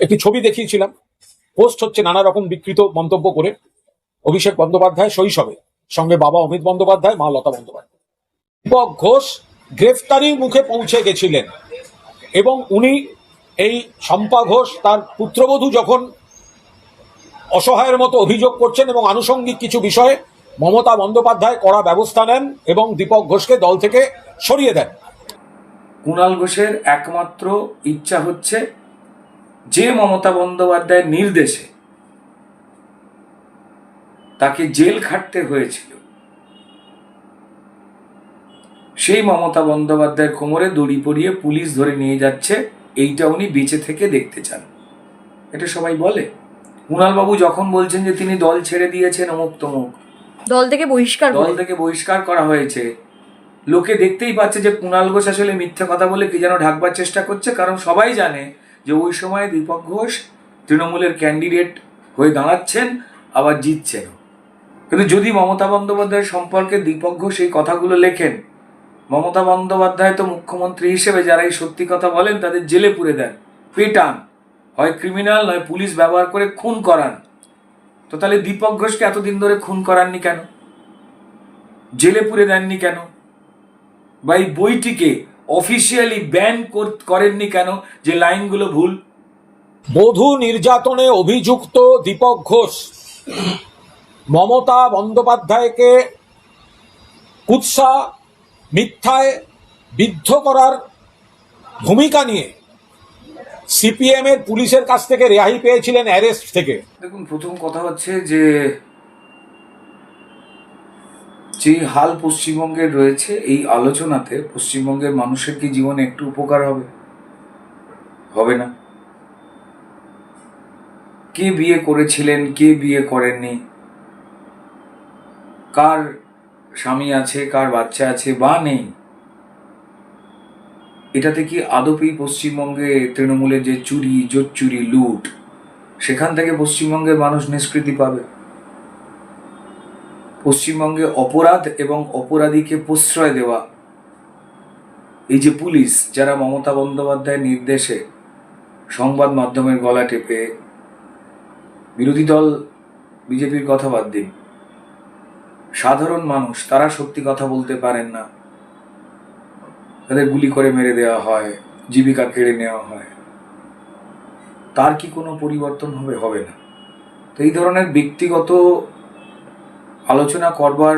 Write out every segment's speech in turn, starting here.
একটি ছবি দেখিয়েছিলাম। পোস্ট হচ্ছে নানা রকম বিকৃত মন্তব্য করে। অভিষেক বন্দ্যোপাধ্যায় শৈশবে সঙ্গে বাবা অমিত বন্দ্যোপাধ্যায়, মা লতা বন্দ্যোপাধ্যায়। দীপক ঘোষ গ্রেফতারির মুখে পৌঁছে গেছিলেন এবং উনি এই শম্পা ঘোষ, তার পুত্রবধূ যখন অসহায়ের মতো অভিযোগ করছেন এবং আনুষঙ্গিক কিছু বিষয়ে মমতা বন্দ্যোপাধ্যায় কড়া ব্যবস্থা নেন এবং দীপক ঘোষকে দল থেকে সরিয়ে দেন। কুণাল ঘোষের একমাত্র ইচ্ছা হচ্ছে যে মমতা বন্দ্যোপাধ্যায়ের নির্দেশে তাকে জেল খাটতে হয়েছিল সেই মমতা বন্দ্যোপাধ্যায়ের কোমরে দড়ি পরিয়ে পুলিশ ধরে নিয়ে যাচ্ছে এইটা উনি বেঁচে থেকে দেখতে চান। এটা সবাই বলে। কুণালবাবু যখন বলছেন যে তিনি দল ছেড়ে দিয়েছেন অমুক তমুক দল থেকে বহিষ্কার দল থেকে বহিষ্কার করা হয়েছে। লোকে দেখতেই পাচ্ছে যে কুণাল ঘোষ আসলে মিথ্যে কথা বলে কি যেন ঢাকবার চেষ্টা করছে কারণ সবাই জানে যে ওই সময় দীপক ঘোষ তৃণমূলের ক্যান্ডিডেট হয়ে দাঁড়াচ্ছেন, আবার জিতছেন কিন্তু যদি মমতা বন্দ্যোপাধ্যায় সম্পর্কে দীপক ঘোষ এই কথাগুলো লেখেন, মমতা বন্দ্যোপাধ্যায় তো মুখ্যমন্ত্রী হিসেবে যারা এই সত্যি কথা বলেন, তাদের জেলে পুরে দেন, পেটান। হয় ক্রিমিনাল নয় পুলিশ ব্যবহার করে খুন করান। তো তাহলে দীপক ঘোষকে এতদিন ধরে খুন করাননি কেন? জেলে পুরে দেননি কেন? বা এই বইটিকে অফিসিয়ালি ব্যান করেননি কেন? যে লাইনগুলো ভুল? বধূ নির্যাতনে অভিযুক্ত দীপক ঘোষ। মমতা বন্দ্যোপাধ্যায়কে কুৎসা মিথ্যায় বিদ্ধ করার ভূমিকা নিয়ে সিপিএম এর পুলিশের কাছ থেকে রেহাই পেয়েছিলেন অ্যারেস্ট থেকে। দেখুন প্রথম কথা হচ্ছে যে যে হাল পশ্চিমবঙ্গের রয়েছে, এই আলোচনাতে পশ্চিমবঙ্গের মানুষের কি জীবনে একটু উপকার হবে? হবে না। কে বিয়ে করেছিলেন, কে বিয়ে করেননি? কার স্বামী আছে, কার বাচ্চা আছে বা নেই? এটাতে কি আদপেই পশ্চিমবঙ্গে তৃণমূলের যে চুরি জোর চুরি লুট, সেখান থেকে পশ্চিমবঙ্গের মানুষ নিষ্কৃতি পাবে? পশ্চিমবঙ্গে অপরাধ এবং অপরাধীকে প্রশ্রয় দেওয়া। এই যে পুলিশ, যারা মমতা বন্দ্যোপাধ্যায়ের নির্দেশে সংবাদ মাধ্যমের গলা টেপে, বিরোধী দল, বিজেপির কথা বাদ দিন। সাধারণ মানুষ, তারা সত্যি কথা বলতে পারেন না। তাদের গুলি করে মেরে দেওয়া হয়, জীবিকা কেড়ে নেওয়া হয়। তার কি কোনো পরিবর্তন হবে? হবে না। তো এই ধরনের ব্যক্তিগত আলোচনা করবার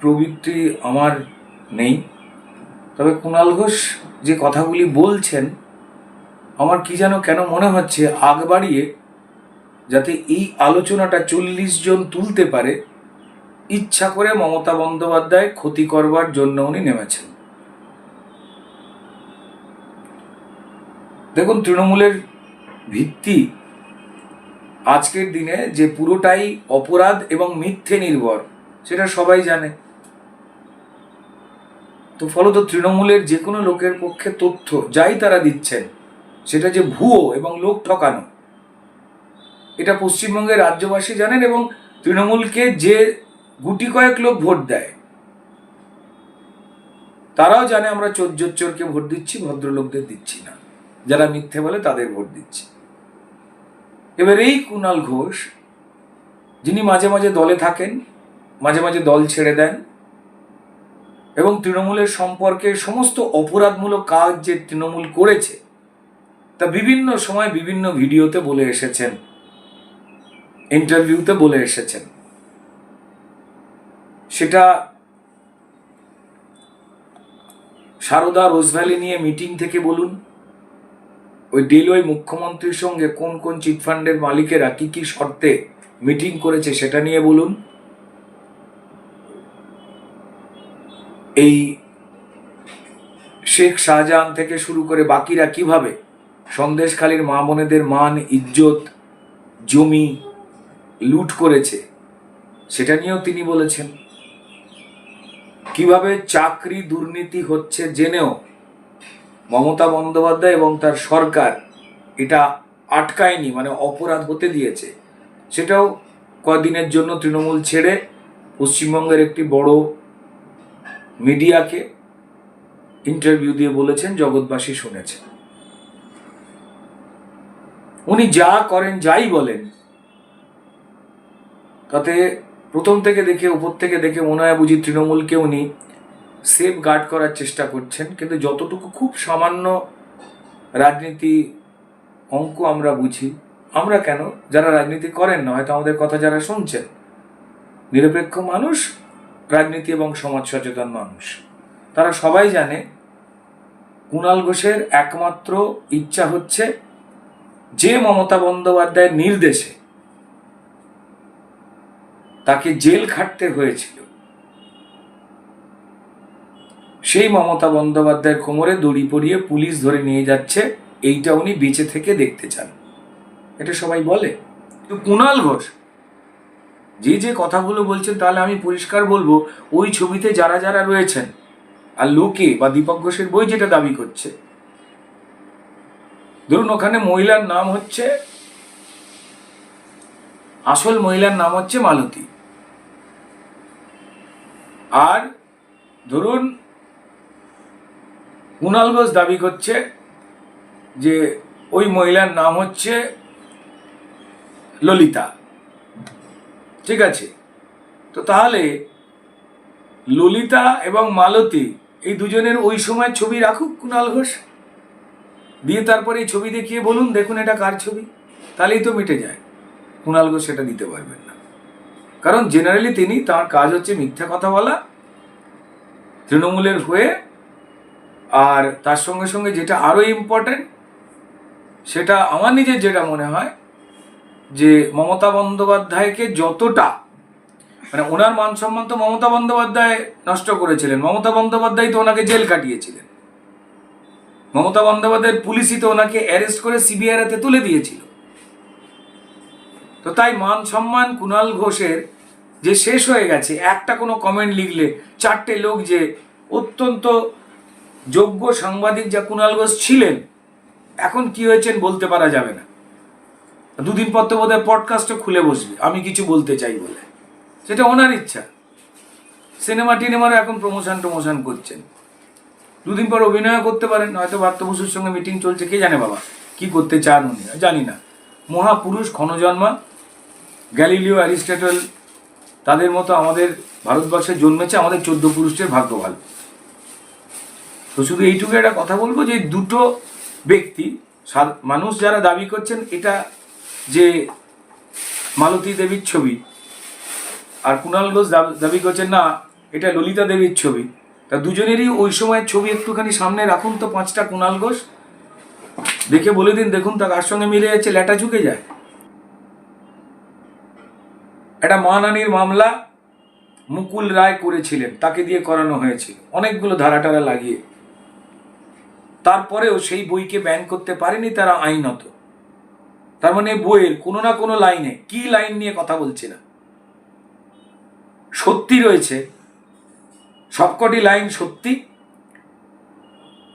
প্রবৃত্তি আমার নেই। তবে কুণাল ঘোষ যে কথাগুলি বলছেন, আমার কি যেন কেন মনে হচ্ছে আগ বাড়িয়ে যাতে এই আলোচনাটা চল্লিশ জন তুলতে পারে, ইচ্ছা করে মমতা বন্দ্যোপাধ্যায় ক্ষতি করবার জন্য উনি নেমেছেন। দেখুন, তৃণমূলের ভিত্তি আজকের দিনে যে পুরোটাই অপরাধ এবং মিথ্যে নির্ভর, সেটা সবাই জানে। তো ফলত তৃণমূলের যে কোনো লোকের পক্ষে তথ্য যাই তারা দিচ্ছেন, সেটা যে ভুয়ো এবং লোক ঠকানো, এটা পশ্চিমবঙ্গের রাজ্যবাসী জানেন এবং তৃণমূলকে যে গুটি কয়েক লোক ভোট দেয়, তারাও জানে আমরা চোর চোরকে ভোট দিচ্ছি, ভদ্রলোকদের দিচ্ছি না। যারা মিথ্যে বলে তাদের ভোট দিচ্ছি। এবার এই কুণাল ঘোষ, যিনি মাঝে মাঝে দলে থাকেন, মাঝে মাঝে দল ছেড়ে দেন এবং তৃণমূলের সম্পর্কে সমস্ত অপরাধমূলক কাজ যে তৃণমূল করেছে, তা বিভিন্ন সময় বিভিন্ন ভিডিওতে বলে এসেছেন, ইন্টারভিউতে বলে এসেছেন। সেটা সারদা রোজভ্যালি নিয়ে মিটিং থেকে বলুন ওই ডেলওই মুখ্যমন্ত্রীর সঙ্গে কোন কোন চিটফান্ডের মালিকেরা কি কি শর্তে মিটিং করেছে সেটা নিয়ে বলুন। এই শেখ শাহজাহান থেকে শুরু করে বাকিরা কীভাবে সন্দেশখালীর মা বোনেদের মান, ইজ্জত, জমি লুট করেছে সেটা নিয়েও তিনি বলেছেন। কীভাবে চাকরি দুর্নীতি হচ্ছে জেনেও মমতা বন্দ্যোপাধ্যায় এবং তার সরকার এটা আটকায়নি মানে অপরাধ হতে দিয়েছে। সেটাও কদিনের জন্য তৃণমূল ছেড়ে পশ্চিমবঙ্গের একটি বড় মিডিয়াকে ইন্টারভিউ দিয়ে বলেছেন, জগৎবাসী শুনেছে উনি যা করেন, যাই বলেন, তাতে প্রথম থেকে দেখে, উপর থেকে দেখে মনে হয় বুঝি তৃণমূলকে উনি সেফ গার্ড করার চেষ্টা করছেন, কিন্তু যতটুকু খুব সামান্য রাজনীতি অঙ্ক আমরা বুঝি, আমরা কেন? যারা রাজনীতি করেন না, হয়তো আমাদের কথা যারা শুনছেন। নিরপেক্ষ মানুষ, রাজনীতি এবং সমাজ সচেতন মানুষ। তারা সবাই জানে কুণাল ঘোষের একমাত্র ইচ্ছা হচ্ছে যে মমতা বন্দ্যোপাধ্যায়ের নির্দেশে তাকে জেল খাটতে হয়েছিল। সেই মমতা বন্দ্যোপাধ্যায়ের কোমরে দড়ি পরিয়ে পুলিশ ধরে নিয়ে যাচ্ছে, এইটা উনি বেঁচে থেকে দেখতে চান। এটা সবাই বলে। কিন্তু কুণাল ঘোষ, যে যে কথাগুলো বলছেন তাহলে আমি পরিষ্কার বলব, ওই ছবিতে যারা যারা রয়েছেন, আর লোকে বা দীপক ঘোষের বই যেটা দাবি করছে, ধরুন ওখানে মহিলার নাম হচ্ছে, আসল মহিলার নাম হচ্ছে মালতী। আর ধরুন কুণাল ঘোষ দাবি করছে যে ওই মহিলার নাম হচ্ছে ললিতা। ঠিক আছে? তো তাহলে ললিতা এবং মালতী এই দুজনের ওই সময় ছবি রাখুক কুণাল ঘোষ? দিয়ে তারপরে এই ছবি দেখিয়ে বলুন, দেখুন এটা কার ছবি। তাহলেই তো মিটে যায়। কুণাল ঘোষ সেটা দিতে পারবেন না। কারণ জেনারেলি তিনি তার কাজ হচ্ছে মিথ্যা কথা বলা, তৃণমূলের হয়ে আর তার সঙ্গে সঙ্গে যেটা আরও ইম্পর্ট্যান্ট সেটা আমার নিজের যেটা মনে হয় যে মমতা বন্দ্যোপাধ্যায়কে যতটা মানে ওনার মান সম্মান তো মমতা বন্দ্যোপাধ্যায় নষ্ট করেছিলেন। মমতা বন্দ্যোপাধ্যায় তো ওনাকে জেল কাটিয়েছিলেন। মমতা বন্দ্যোপাধ্যায়ের পুলিশই তো ওনাকে অ্যারেস্ট করে সিবিআই হাতে তুলে দিয়েছিল। তো তাই মান সম্মান কুণাল ঘোষের যে শেষ হয়ে গেছে, একটা কোনো কমেন্ট লিখলে, চারটে লোক যে অত্যন্ত যোগ্য সাংবাদিক যা কুণাল ঘোষ ছিলেন, এখন কি হয়েছেন বলতে পারা যাবে না। দুদিন পর তো বোধহয় পডকাস্টও খুলে বসবে, আমি কিছু বলতে চাই বলে। সেটা ওনার ইচ্ছা। সিনেমা টিনেমারও এখন প্রমোশন টমোশন করছেন। দুদিন পর অভিনয় করতে পারেন, হয়তো বার্ত বসুর সঙ্গে মিটিং চলছে, কে জানে বাবা, কি করতে চান উনি জানি না। মহাপুরুষ ক্ষণজন্মা, গ্যালিলিও, অ্যারিস্টটল, তাদের মতো আমাদের ভারতবর্ষে জন্মেছে, আমাদের চোদ্দ পুরুষের ভাগ্য ভালো। তো শুধু এইটুকু একটা কথা বলব যে দুটো ব্যক্তি মানুষ যারা দাবি করছেন এটা যে মালতী দেবীর ছবি আর কুণাল ঘোষ দাব- করছেন না, এটা ললিতা দেবীর ছবি। তা দুজনেরই ওই সময়ের ছবি একটুখানি সামনে রাখুন তো পাঁচটা কুণাল ঘোষ। দেখে বলে দিন, দেখুন তা কার সঙ্গে মিলে যাচ্ছে, ল্যাটা ঝুঁকে যায়। একটা মানহানির মামলা মুকুল রায় করেছিলেন, তাকে দিয়ে করানো হয়েছিল। অনেকগুলো ধারাটারা লাগিয়ে। তারপরেও সেই বইকে ব্যান করতে পারেনি তারা আইনত। তার মানে বইয়ের কোনো না কোনো লাইনে কি লাইন নিয়ে কথা বলছি না। সত্যি রয়েছে, সবকটি লাইন সত্যি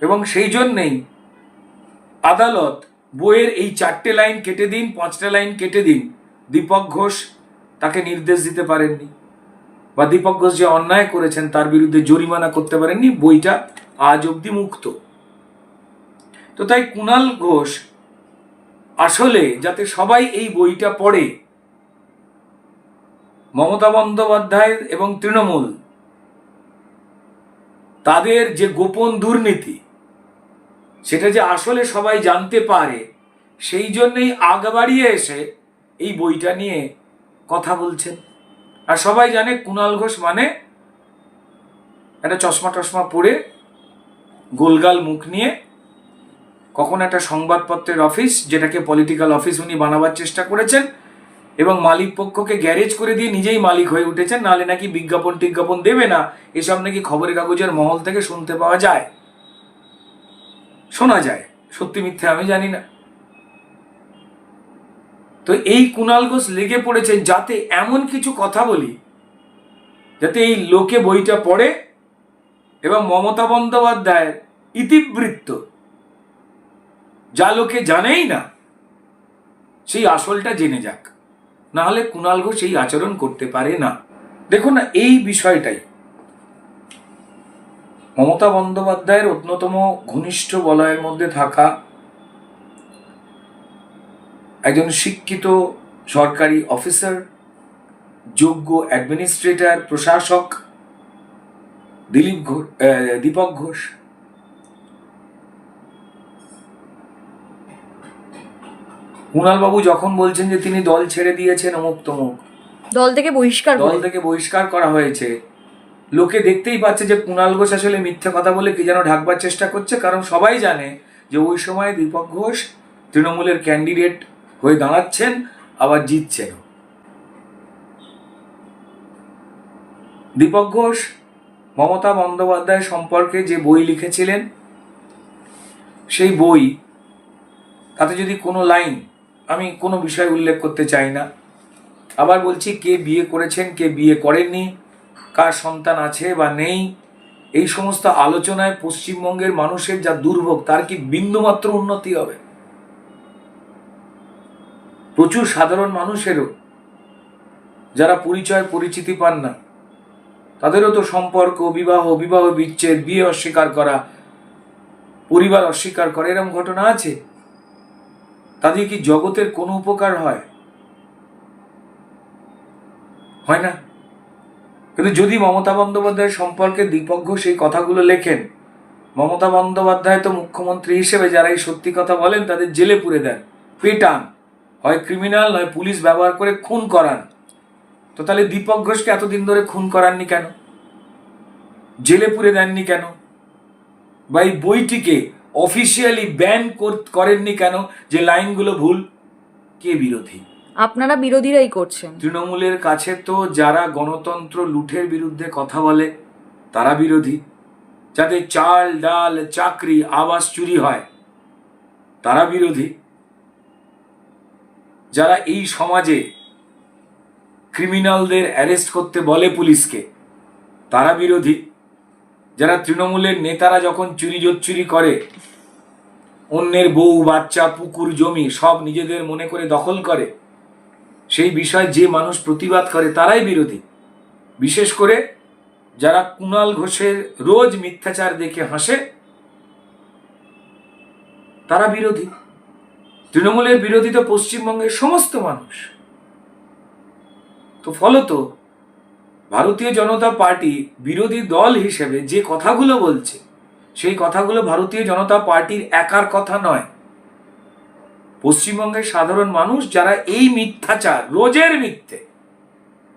এবং সেই জন্যেই আদালত বইয়ের এই চারটে লাইন কেটে দিন, পাঁচটা লাইন কেটে দিন, দীপক ঘোষ তাকে নির্দেশ দিতে পারেননি বা দীপক ঘোষ যে অন্যায় করেছেন তার বিরুদ্ধে জরিমানা করতে পারেননি, বইটা আজ অবধি মুক্ত। তো তাই কুণাল ঘোষ আসলে যাতে সবাই এই বইটা পড়ে, মমতা বন্দ্যোপাধ্যায় এবং তৃণমূল, তাদের যে গোপন দুর্নীতি, সেটা যে আসলে সবাই জানতে পারে, সেই জন্যই আগ বাড়িয়ে এসে এই বইটা নিয়ে কথা বলছেন। আর সবাই জানে কুণাল ঘোষ মানে একটা চশমা টশমা পরে গোলগাল মুখ নিয়ে কখন একটা সংবাদপত্রের অফিস যেটাকে পলিটিক্যাল অফিস উনি বানাবার চেষ্টা করেছেন এবং মালিক পক্ষকে গ্যারেজ করে দিয়ে নিজেই মালিক হয়ে উঠেছেন, নাহলে নাকি বিজ্ঞাপন টিজ্ঞাপন দেবে না। এসব নাকি খবরের কাগজের মহল থেকে শুনতে পাওয়া যায়। শোনা যায়। সত্যি মিথ্যে আমি জানি না। তো এই কুণাল ঘোষ লেগে পড়েছেন যাতে এমন কিছু কথা বলি, যাতে এই লোকে বইটা পড়ে এবং মমতা বন্দ্যোপাধ্যায়ের ইতিবৃত্ত যা লোকে জানেই না, সেই আসলটা জেনে যাক। না হলে কুণাল ঘোষ এই আচরণ করতে পারে না। দেখুন না, এই বিষয়টাই। মমতা বন্দ্যোপাধ্যায়ের অন্যতম ঘনিষ্ঠ বলয়ের মধ্যে থাকা একজন শিক্ষিত সরকারি অফিসার, যোগ্য অ্যাডমিনিস্ট্রেটর, প্রশাসক, দিলীপ ঘোষ দীপক ঘোষ। কুণালবাবু যখন বলছেন যে তিনি দল ছেড়ে দিয়েছেন অমুক তমুক দল থেকে বহিষ্কার দল থেকে বহিষ্কার করা হয়েছে। লোকে দেখতেই পাচ্ছে যে কুণাল ঘোষ আসলে মিথ্যে কথা বলে কি যেন ঢাকবার চেষ্টা করছে কারণ সবাই জানে যে ওই সময় দীপক ঘোষ তৃণমূলের ক্যান্ডিডেট হয়ে দাঁড়াচ্ছেন আবার জিতছেন দীপক ঘোষ মমতা বন্দ্যোপাধ্যায় সম্পর্কে যে বই লিখেছিলেন সেই বই তাতে যদি কোনো লাইন আমি কোনো বিষয় উল্লেখ করতে চাই না। আবার বলছি, কে বিয়ে করেছেন, কে বিয়ে করেননি, কার সন্তান আছে বা নেই, এই সমস্ত আলোচনায় পশ্চিমবঙ্গের মানুষের যা দুর্ভোগ, তার কি বিন্দুমাত্র উন্নতি হবে? প্রচুর সাধারণ মানুষেরও, যারা পরিচয়, পরিচিতি পান না, তাদেরও তো সম্পর্ক, বিবাহ বিবাহ বিচ্ছেদ, বিয়ে অস্বীকার করা, পরিবার অস্বীকার করা, এরকম ঘটনা আছে? তাদের কি জগতের কোনো উপকার হয়? হয় না? কিন্তু যদি মমতা বন্দ্যোপাধ্যায় সম্পর্কে দীপক ঘোষ এই কথাগুলো লেখেন, মমতা বন্দ্যোপাধ্যায় তো মুখ্যমন্ত্রী হিসেবে যারা এই সত্যি কথা বলেন তাদের জেলে পুরে দেন, পেটান। হয় ক্রিমিনাল নয় পুলিশ ব্যবহার করে খুন করান। তো তাহলে দীপক ঘোষকে এতদিন ধরে খুন করাননি কেন? জেলে পুরে দেননি কেন? বা এই বইটিকে অফিসিয়ালি ব্যান করেননি কেন? যে লাইনগুলো ভুল কে বিরোধী? আপনারা বিরোধীরাই করছেন। তৃণমূলের কাছে তো যারা গণতন্ত্র লুঠের বিরুদ্ধে কথা বলে তারা বিরোধী। যাদের চাল ডাল চাকরি আবাস চুরি হয় তারা বিরোধী। যারা এই সমাজে ক্রিমিনালদের অ্যারেস্ট করতে বলে পুলিশকে তারা বিরোধী। যারা তৃণমূলের নেতারা যখন চুরি চুরি করে, অন্যের বউ, বাচ্চা, পুকুর, জমি সব নিজেদের মনে করে দখল করে, সেই বিষয়ে যে মানুষ প্রতিবাদ করে তারাই বিরোধী। বিশেষ করে যারা কুণাল ঘোষের রোজ মিথ্যাচার দেখে হাসে, তারা বিরোধী। তৃণমূলের বিরোধী তো পশ্চিমবঙ্গের সমস্ত মানুষ। তো ফলত ভারতীয় জনতা পার্টি বিরোধী দল হিসেবে যে কথাগুলো বলছে, সেই কথাগুলো ভারতীয় জনতা পার্টির একার কথা নয়। পশ্চিমবঙ্গের সাধারণ মানুষ যারা এই মিথ্যাচার, রোজের মিথ্যে,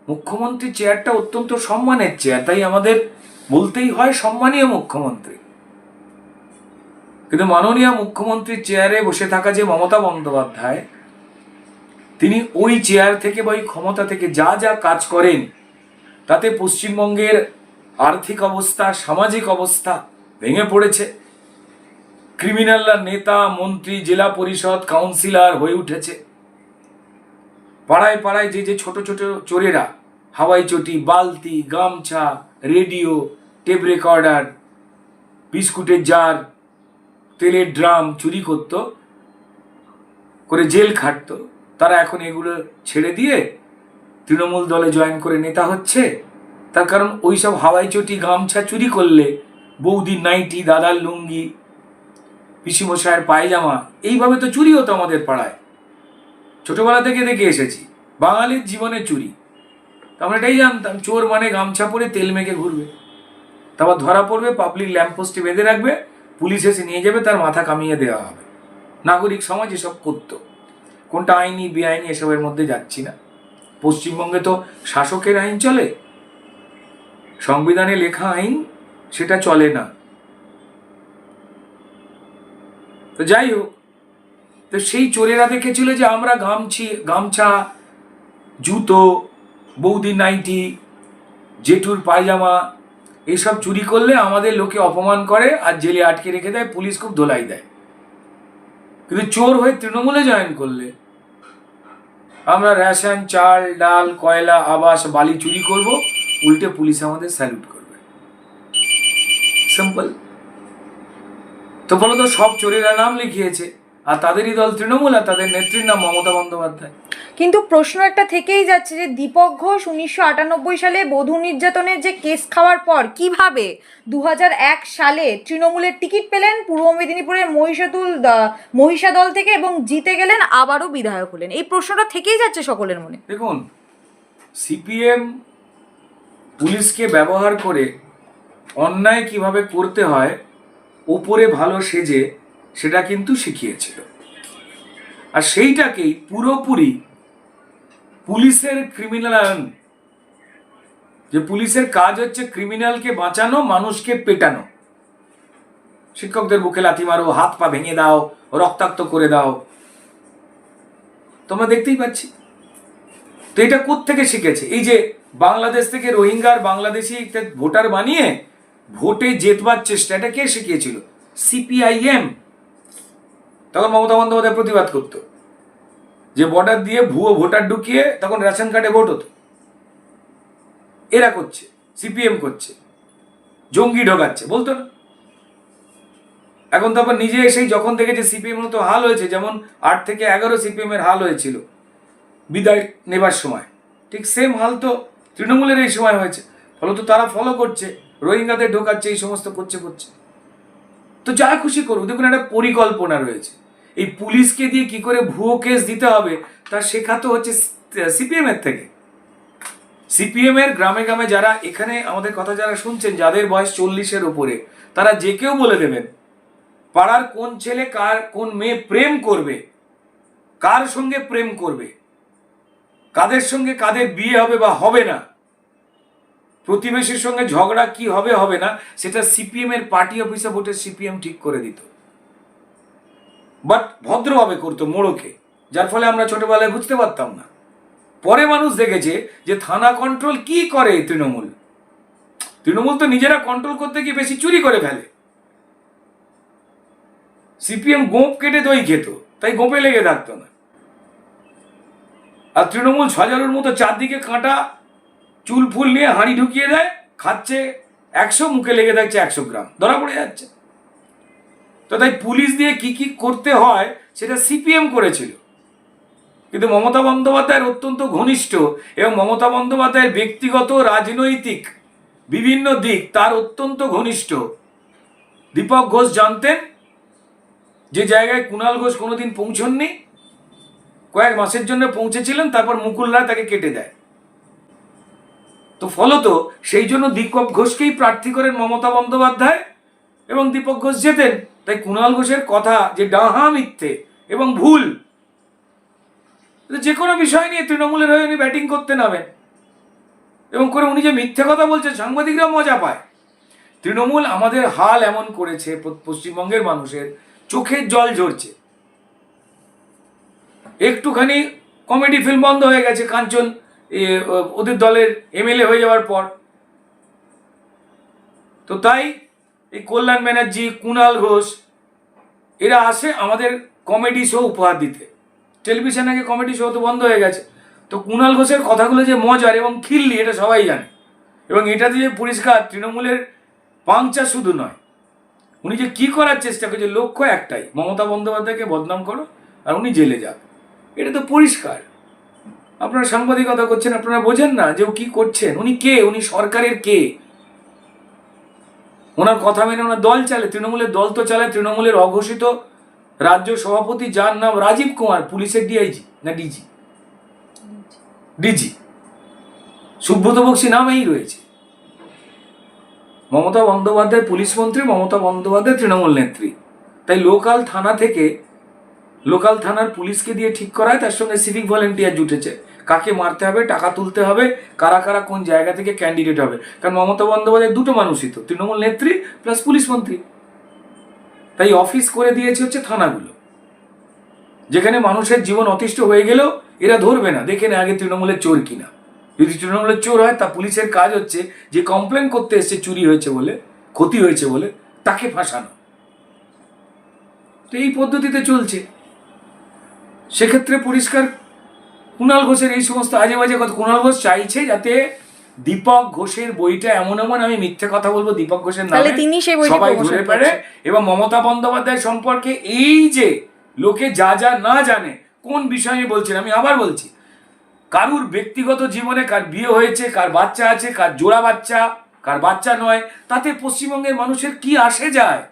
মুখ্যমন্ত্রী চেয়ারটা অত্যন্ত সম্মানের চেয়ার, তাই আমাদের বলতেই হয় সম্মানীয় মুখ্যমন্ত্রী। কিন্তু মাননীয় মুখ্যমন্ত্রীর চেয়ারে বসে থাকা যে মমতা বন্দ্যোপাধ্যায়, তিনি ওই চেয়ার থেকে বা ওই ক্ষমতা থেকে যা যা কাজ করেন তাতে পশ্চিমবঙ্গের আর্থিক অবস্থা, সামাজিক অবস্থা ভেঙে পড়েছে। ক্রিমিনালরা নেতা, মন্ত্রী, জেলা পরিষদ, কাউন্সিলর হয়ে উঠেছে। পাড়ায় পাড়ায় যে যে ছোট ছোট চোরেরা, হাওয়াই চটি, বালতি, গামছা, রেডিও, টেপ রেকর্ডার, বিস্কুটের জার, তেলের ড্রাম চুরি করত, করে জেল খাটতো। তারা এখন এগুলো ছেড়ে দিয়ে তৃণমূল দলে জয়েন করে নেতা হচ্ছে, তার কারণ ওই সব হাওয়াই চটি গামছা চুরি করলে বৌদির নাইটি, দাদার লুঙ্গি পিসিমশায়ের পায়জামা, এইভাবে তো চুরি হতো আমাদের পাড়ায়। ছোটবেলা থেকে দেখে এসেছি, বাঙালির জীবনে চুরি। আমরা এটাই জানতাম, চোর মানে গামছা পরে তেল মেখে ঘুরবে। তারপর ধরা পড়বে পাবলিক ল্যাম্পপোস্টে বেঁধে রাখবে, পুলিশ এসে নিয়ে যাবে, তার মাথা কামিয়ে দেওয়া হবে। নাগরিক সমাজ এসব করতো। কোনটা আইনি, বেআইনি, এসবের মধ্যে যাচ্ছি না। পশ্চিমবঙ্গে তো শাসকের আইন চলে। সংবিধানে লেখা আইন, সেটা চলে না। তো যাই হোক, তো সেই চোরেরা দেখেছিল যে আমরা গামছি গামছা জুতো বৌদি নাইটি, জেঠুর পায়জামা, এসব চুরি করলে আমাদের লোকে অপমান করে আর জেলে আটকে রেখে দেয়, পুলিশ খুব দোলাই দেয়। কিন্তু চোর হয়ে তৃণমূলে জয়েন করলে আমরা রেশন চাল, ডাল, কয়লা, আবাস, বালি চুরি করব, উল্টে পুলিশ আমাদের স্যালুট করবে। সিম্পল তো বলো তো, সব চোরেরা নাম লিখিয়েছে। আর তাদেরই দল তৃণমূল আর তাদের নেত্রীর নাম মমতা বন্দ্যোপাধ্যায়। কিন্তু প্রশ্ন একটা থেকেই যাচ্ছে যে দীপক ঘোষ উনিশশো আটানব্বই সালে বধূ নির্যাতনের যে কেস খাওয়ার পর কীভাবে দু সালে তৃণমূলের টিকিট পেলেন পূর্ব মেদিনীপুরের মহিষাদুল দ- মহিষা দল থেকে এবং জিতে গেলেন আবারও বিধায়ক হলেন। এই প্রশ্নটা থেকেই যাচ্ছে সকলের মনে। দেখুন সিপিএম পুলিশকে ব্যবহার করে অন্যায় কীভাবে করতে হয় ওপরে ভালো সেজে সেটা কিন্তু শিখিয়েছিল। আর সেইটাকেই পুরোপুরি পুলিশের ক্রিমিনাল যে পুলিশের কাজ হচ্ছে ক্রিমিনালকে বাঁচানো, মানুষকে পেটানো। শিক্ষকদের বুকে লাথি মারো, হাত পা ভেঙে দাও, রক্তাক্ত করে দাও। তোমরা দেখতেই পাচ্ছি। তো এটা থেকে শিখেছে? এই যে বাংলাদেশ থেকে রোহিঙ্গার বাংলাদেশি ভোটার বানিয়ে ভোটে জেতবার চেষ্টা, এটা কে শিখিয়েছিল? সিপিআইএম। তখন মমতা বন্দ্যোপাধ্যায় প্রতিবাদ করতো। যে বর্ডার দিয়ে ভুয়ো ভোটার ঢুকিয়ে তখন রেশন কার্ডে ভোট হতো। এরা করছে সিপিএম করছে, জঙ্গি ঢোকাচ্ছে, বলতো না? এখন তারপর নিজে এসেই যখন দেখেছে সিপিএম মতো হাল হয়েছে, যেমন আট থেকে এগারো সিপিএম এর হাল হয়েছিল বিদায় নেবার সময়। ঠিক সেম হাল তো তৃণমূলের এই সময় হয়েছে। ফলত তারা ফলো করছে, রোহিঙ্গাদের ঢোকাচ্ছে, এই সমস্ত করছে করছে। তো যা খুশি করুক, দেখুন একটা পরিকল্পনা রয়েছে। এই পুলিশকে দিয়ে কি করে ভুয়ো কেস দিতে হবে, তা শেখাতো হচ্ছে সিপিএম এর থেকে। সিপিএম এর গ্রামে গ্রামে যারা, এখানে আমাদের কথা যারা শুনছেন, যাদের বয়স চল্লিশের উপরে, তারা যে কেউ বলে দেবেন, পাড়ার কোন ছেলে কার, কোন মেয়ে প্রেম করবে, কার সঙ্গে প্রেম করবে, কাদের সঙ্গে কাদের বিয়ে হবে বা হবে না, প্রতিবেশীর সঙ্গে ঝগড়া কি হবে হবে না, সেটা সিপিএম এর পার্টি অফিসে ভোটে সিপিএম ঠিক করে দিত। বাট ভদ্রভাবে করতো মোড়কে, যার ফলে আমরা ছোটবেলায় বুঝতে পারতাম না। পরে মানুষ দেখেছে যে থানা কন্ট্রোল কি করে তৃণমূল? তৃণমূল তো নিজেরা কন্ট্রোল করতে গিয়ে বেশি চুরি করে ফেলে। সিপিএম গোপ কেটে দই খেত, তাই গোপে লেগে থাকতো না। আর তৃণমূল সজারুর মতো চারদিকে কাঁটা, চুল ফুল নিয়ে হাঁড়ি ঢুকিয়ে দেয়, খাচ্ছে, একশো মুখে লেগে থাকছে একশো গ্রাম, ধরা পড়ে যাচ্ছে। তো তাই পুলিশ দিয়ে কি কি করতে হয়, সেটা সিপিএম করেছিল। কিন্তু মমতা বন্দ্যোপাধ্যায়ের অত্যন্ত ঘনিষ্ঠ এবং মমতা বন্দ্যোপাধ্যায়ের ব্যক্তিগত রাজনৈতিক বিভিন্ন দিক তার অত্যন্ত ঘনিষ্ঠ। দীপক ঘোষ জানতেন যে জায়গায় কুণাল ঘোষ কোনোদিন পৌঁছননি, কয়েক মাসের জন্য পৌঁছেছিলেন, তারপর মুকুল রায় তাকে কেটে দেয়। তো ফলত সেই জন্য দীপক ঘোষকেই প্রার্থী করেন মমতা বন্দ্যোপাধ্যায় এবং দীপক ঘোষ যেতেন তাই কুণাল ঘোষের কথা যে ডাহা মিথ্যে এবং ভুল যে কোনো বিষয় নিয়ে তৃণমূলের হয়ে উনি ব্যাটিং করতে নামেন। এবং করে উনি যে মিথ্যে কথা বলছেন, সাংবাদিকরা মজা পায়। তৃণমূল আমাদের হাল এমন করেছে পশ্চিমবঙ্গের মানুষের চোখের জল ঝরছে। একটুখানি কমেডি ফিল্ম বন্ধ হয়ে গেছে, কাঞ্চন ওদের দলের এমএলএ হয়ে যাওয়ার পর। তো তাই এই কল্যাণ ব্যানার্জি কুণাল ঘোষ, এরা আসে আমাদের কমেডি শো উপহার দিতে। টেলিভিশন আগে কমেডি শো তো বন্ধ হয়ে গেছে। তো কুণাল ঘোষের কথাগুলো যে মজার এবং খিল্লি, এটা সবাই জানে। এবং এটাতে যে পরিষ্কার তৃণমূলের পাংচা শুধু নয়। উনি যে কি করার চেষ্টা করছে, লক্ষ্য একটাই, মমতা বন্দ্যোপাধ্যায়কে বদনাম করো আর উনি জেলে যান এটা তো পরিষ্কার। আপনারা সাংবাদিকতা করছেন, আপনারা বোঝেন না যে ও কী করছেন। উনি কে? উনি সরকারের কে? ওনার কথা মেনে ওনার দল চালে, তৃণমূলের দল তো চালায়, তৃণমূলের অঘোষিত রাজ্য সভাপতি, যার নাম রাজীব কুমার, পুলিশের ডিআইজি না ডিজি ডিজি সুব্রত বক্সি নামেই রয়েছে। মমতা বন্দ্যোপাধ্যায় পুলিশ মন্ত্রী, মমতা বন্দ্যোপাধ্যায় তৃণমূল নেত্রী। তাই লোকাল থানা থেকে, লোকাল থানার পুলিশকে দিয়ে ঠিক করায়, তার সঙ্গে সিভিক ভলেন্টিয়ার জুটেছে। কাকে মারতে হবে, টাকা তুলতে হবে, কারা কারা কোন জায়গা থেকে ক্যান্ডিডেট হবে। কারণ মমতা বন্দ্যোপাধ্যায় দুটো মানুষই তো, তৃণমূল নেত্রী প্লাস পুলিশ মন্ত্রী। তাই অফিস করে দিয়েছে হচ্ছে থানাগুলো। যেখানে মানুষের জীবন অতিষ্ঠ হয়ে গেলেও এরা ধরবে না, দেখে না আগে তৃণমূলের চোর কিনা। যদি তৃণমূলের চোর হয়, তা পুলিশের কাজ হচ্ছে যে কমপ্লেন করতে এসছে, চুরি হয়েছে বলে, ক্ষতি হয়েছে বলে, তাকে ফাঁসানো। তো এই পদ্ধতিতে চলছে। সেক্ষেত্রে পরিষ্কার কুণাল ঘোষের এই সমস্ত আজে বাজে কথা। কুণাল ঘোষ চাইছে যাতে দীপক ঘোষের বইটা এমন এমন আমি মিথ্যে কথা বলব দীপক ঘোষের নামে তিনি সেই সবাই ধরে পারে এবং মমতা বন্দ্যোপাধ্যায় সম্পর্কে এই যে লোকে যা যা না জানে কোন বিষয় আমি বলছি আমি আবার বলছি কারুর ব্যক্তিগত জীবনে কার বিয়ে হয়েছে কার বাচ্চা আছে কার জোড়া বাচ্চা কার বাচ্চা নয় তাতে পশ্চিমবঙ্গের মানুষের কি আসে যায়?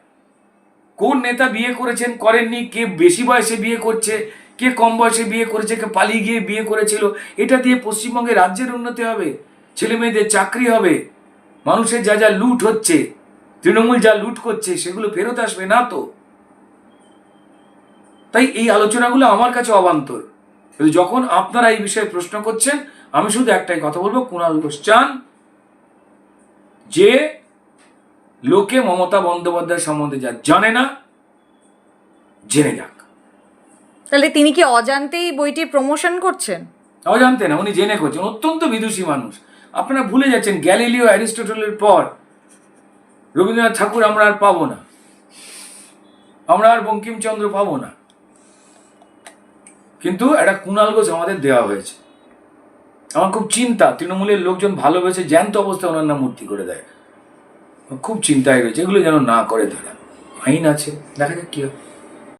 কোন নেতা বিয়ে করেছেন করেননি কে বেশি বয়সে বিয়ে করছে কে কম বয়সে বিয়ে করেছে, কে পালিয়ে গিয়ে বিয়ে করেছিল, এটা দিয়ে পশ্চিমবঙ্গের রাজ্যের উন্নতি হবে ছেলে মেয়েদের চাকরি হবে, মানুষের যা যা লুট হচ্ছে, তৃণমূল যা লুট করছে, সেগুলো ফেরত আসবে না তো? তাই এই আলোচনাগুলো আমার কাছে অবান্তর। কিন্তু যখন আপনারা এই বিষয়ে প্রশ্ন করছেন, আমি শুধু একটাই কথা বলব, কুণাল ঘোষ চান যে লোকে মমতা বন্দ্যোপাধ্যায় সম্বন্ধে যা জানে না, জেনে যাক। তাহলে তিনি কি অজান্তেই বইটির প্রমোশন করছেন? অজান্তে না, উনি জেনে করছেন, অত্যন্ত বিদুষী মানুষ। আপনারা ভুলে যাচ্ছেন, গ্যালিলিও অ্যারিস্টটলের পর রবীন্দ্রনাথ ঠাকুর আমরা আর পাবো না। আমরা আর বঙ্কিমচন্দ্র পাবো না। কিন্তু একটা কুণাল ঘোষ আমাদের দেওয়া হয়েছে। আমার খুব চিন্তা, তৃণমূলের লোকজন ভালোবেসে জ্যান্ত অবস্থায় ওনার নাম মূর্তি করে দেয়। খুব চিন্তায় রয়েছে, এগুলো যেন না করে তারা আইন আছে, দেখা যাক কি হয়।